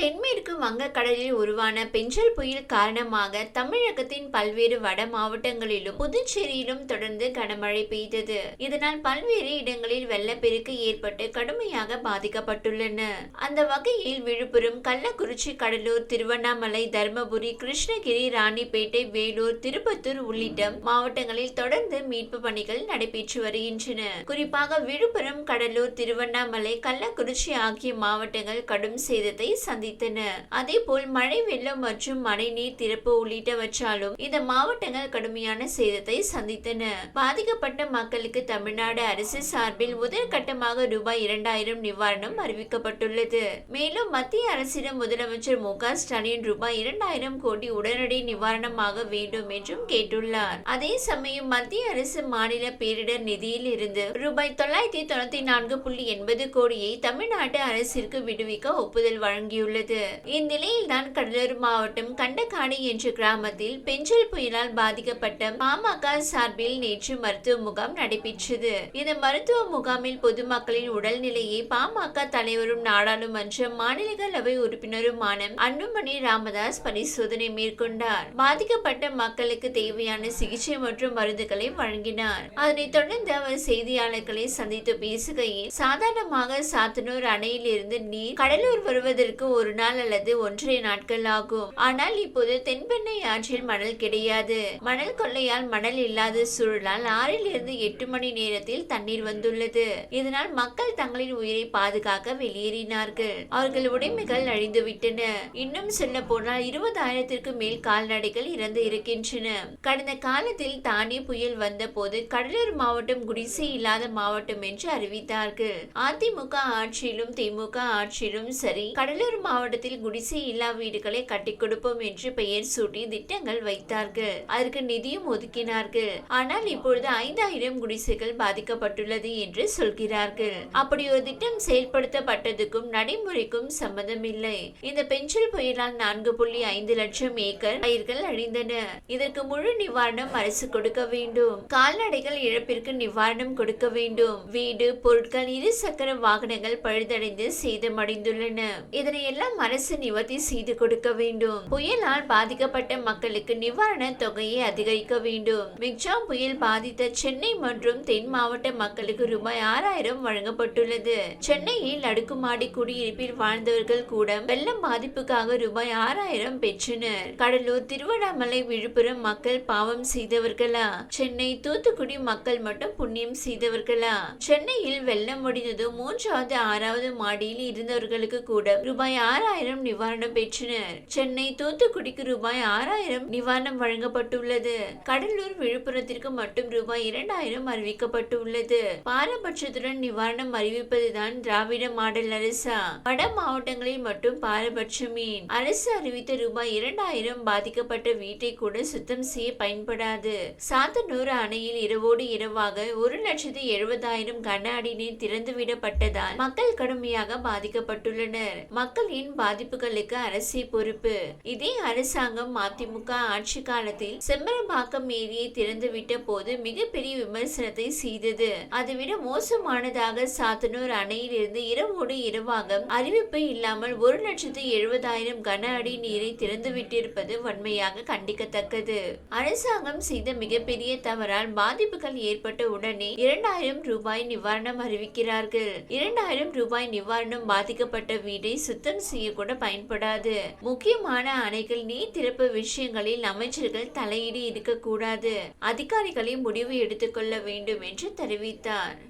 தென்மேற்கு வங்கக்கடலில் உருவான பெஞ்சல் புயல் காரணமாக தமிழகத்தின் பல்வேறு வட மாவட்டங்களிலும் புதுச்சேரியிலும் தொடர்ந்து கனமழை பெய்தது. இதனால் பல்வேறு இடங்களில் வெள்ளப்பெருக்கு ஏற்பட்டு கடுமையாக பாதிக்கப்பட்டுள்ளன. அந்த வகையில் விழுப்புரம் கள்ளக்குறிச்சி கடலூர் திருவண்ணாமலை தருமபுரி கிருஷ்ணகிரி ராணிப்பேட்டை வேலூர் திருப்பத்தூர் உள்ளிட்ட மாவட்டங்களில் தொடர்ந்து மீட்பு பணிகள் நடைபெற்று வருகின்றன. குறிப்பாக விழுப்புரம் கடலூர் திருவண்ணாமலை கள்ளக்குறிச்சி ஆகிய மாவட்டங்கள் கடும் சேதத்தை நீடித்தன அதே போல் மழை வெள்ளம் மற்றும் மழைநீர் திறப்பு உள்ளிட்டவற்றாலும் இந்த மாவட்டங்கள் கடுமையான சேதத்தை சந்தித்தன. பாதிக்கப்பட்ட மக்களுக்கு தமிழ்நாடு அரசு சார்பில் முதல் கட்டமாக ரூபாய் இரண்டாயிரம் நிவாரணம் அறிவிக்கப்பட்டுள்ளது. மேலும் மத்திய அரசிடம் முதலமைச்சர் மு க ஸ்டாலின் ரூபாய் இரண்டாயிரம் கோடி உடனடி நிவாரணமாக வேண்டும் என்றும் கேட்டுள்ளார். அதே சமயம் மத்திய அரசு மாநில பேரிடர் நிதியில் இருந்து ரூபாய் தொள்ளாயிரத்தி தொண்ணூத்தி நான்கு புள்ளி எண்பது கோடியை தமிழ்நாட்டு அரசிற்கு விடுவிக்க ஒப்புதல் வழங்கியுள்ளது. உள்ளது இந்நிலையில் தான் கடலூர் மாவட்டம் கண்டக்காணி என்ற கிராமத்தில் பெஞ்சல் புயலால் பாதிக்கப்பட்ட பாமக சார்பில் நேற்று மருத்துவ முகாம் நடைபெற்றது. இந்த மருத்துவ முகாமில் பொதுமக்களின் உடல்நிலையை பாமக தலைவரும் நாடாளுமன்ற மாநிலங்களவை உறுப்பினருமான அன்புமணி ராமதாஸ் பரிசோதனை மேற்கொண்டார். பாதிக்கப்பட்ட மக்களுக்கு தேவையான சிகிச்சை மற்றும் மருந்துகளை வழங்கினார். அதனைத் தொடர்ந்து அவர் செய்தியாளர்களை சந்தித்து பேசுகையில் சாதாரணமாக சாத்தனூர் அணையில் இருந்து நீர் கடலூர் வருவதற்கு ஒரு நாள் அல்லது ஒன்றரை நாட்கள் ஆகும். ஆனால் இப்போது தென்பெண்ணை ஆற்றில் மணல் கிடையாது. மணல் கொள்ளையால் மணல் இல்லாத சூழலால் ஆறில் இருந்து எட்டு மணி நேரத்தில் தண்ணீர் வந்துள்ளது. இதனால் மக்கள் தங்களின் உயிரை பாதுகாக்க வெளியேறினார்கள். அவர்கள் உடைமைகள் அழிந்துவிட்டன. இன்னும் சொல்ல போனால் இருபதாயிரத்திற்கு மேல் கால்நடைகள் இறந்து இருக்கின்றன. கடந்த காலத்தில் தானே புயல் வந்த போது கடலூர் மாவட்டம் குடிசை இல்லாத மாவட்டம் என்று அறிவித்தார்கள். அதிமுக ஆட்சியிலும் திமுக ஆட்சியிலும் சரி கடலூர் மாவட்டத்தில் குடிசை இல்லா வீடுகளை கட்டி கொடுப்போம் என்று பெயர் சூட்டி திட்டங்கள் வைத்தார்கள். அதற்கு நிதியும் ஒதுக்கினார்கள். ஆனால் இப்பொழுது ஐந்தாயிரம் குடிசைகள் பாதிக்கப்பட்டுள்ளது என்று சொல்கிறார்கள். அப்படி ஒரு திட்டம் செயல்படுத்தப்பட்டதுக்கும் நடைமுறைக்கும் சம்பந்தம் இல்லை இந்த பெஞ்சல் புயலால் நான்கு புள்ளி ஐந்து லட்சம் ஏக்கர் பயிர்கள் அழிந்தன. இதற்கு முழு நிவாரணம் அரசு கொடுக்க வேண்டும். கால்நடைகள் இழப்பிற்கு நிவாரணம் கொடுக்க வேண்டும். வீடு பொருட்கள் இரு சக்கர வாகனங்கள் பழுதடைந்து சேதமடைந்துள்ளன. இதனை எல்லாம் அரசு நிவர்த்தி செய்து கொடுக்க வேண்டும். புயலால் பாதிக்கப்பட்ட மக்களுக்கு நிவாரண தொகையை அதிகரிக்க வேண்டும். மிக்ஜாம் புயல் பாதித்த சென்னை மற்றும் தென் மாவட்ட மக்களுக்கு ரூபாய் ஆறாயிரம் வழங்கப்பட்டுள்ளது. சென்னையில் அடுக்குமாடி குடியிருப்பில் வாழ்ந்தவர்கள் கூட வெள்ளம் பாதிப்புக்காக ரூபாய் ஆறாயிரம் பெற்றனர். கடலூர் திருவண்ணாமலை விழுப்புரம் மக்கள் பாவம் செய்தவர்களா? சென்னை தூத்துக்குடி மக்கள் மட்டும் புண்ணியம் செய்தவர்களா? சென்னையில் வெள்ளம் முடிந்ததும் மூன்றாவது ஆறாவது மாடியில் இருந்தவர்களுக்கு கூட ரூபாய் ஆறாயிரம் நிவாரணம் பெற்றனர். சென்னை தூத்துக்குடிக்கு ரூபாய் ஆறாயிரம் நிவாரணம் வழங்கப்பட்டுள்ளது. கடலூர் விழுப்புரத்திற்கு மட்டும் ரூபாய் இரண்டாயிரம் அறிவிக்கப்பட்டுள்ளது. பாரபட்சத்துடன் நிவாரணம் அறிவிப்பதுதான் திராவிட மாடல் அரசா? வட மாவட்டங்களில் மட்டும் பாரபட்சமே அரசு அறிவித்த ரூபாய் இரண்டாயிரம் பாதிக்கப்பட்ட வீட்டை கூட சுத்தம் செய்ய பயன்படாது. சாத்தனூர் அணையில் இரவோடு இரவாக ஒரு லட்சத்து எழுபதாயிரம் கன அடி நீர் திறந்துவிடப்பட்டதால் மக்கள் கடுமையாக பாதிக்கப்பட்டுள்ளனர். மக்கள் மழையின் பாதிப்புகளுக்கு அரசே பொறுப்பு. இதே அரசாங்கம் அதிமுக ஆட்சி காலத்தில் செம்பரம்பாக்கம் ஏரியை திறந்துவிட்ட போது மிகப்பெரிய விமர்சனத்தை செய்தது. அதைவிட மோசமானதாக சாத்தனூர் அணையில் இருந்து இரவோடு இரவாக அறிவிப்பு இல்லாமல் ஒரு லட்சத்து எழுபதாயிரம் கன அடி நீரை திறந்துவிட்டிருப்பது வன்மையாக கண்டிக்கத்தக்கது. அரசாங்கம் செய்த மிகப்பெரிய தவறால் பாதிப்புகள் ஏற்பட்ட உடனே இரண்டாயிரம் ரூபாய் நிவாரணம் அறிவிக்கிறார்கள். இரண்டாயிரம் ரூபாய் நிவாரணம் பாதிக்கப்பட்ட வீட்டை சுத்தம் செய்ய கூட பயன்படாது. முக்கியமான அணைகள் நீர் திறப்பு விஷயங்களில் அமைச்சர்கள் தலையீடு இருக்கக்கூடாது. அதிகாரிகளே முடிவு எடுத்துக்கொள்ள வேண்டும் என்று தெரிவித்தார்.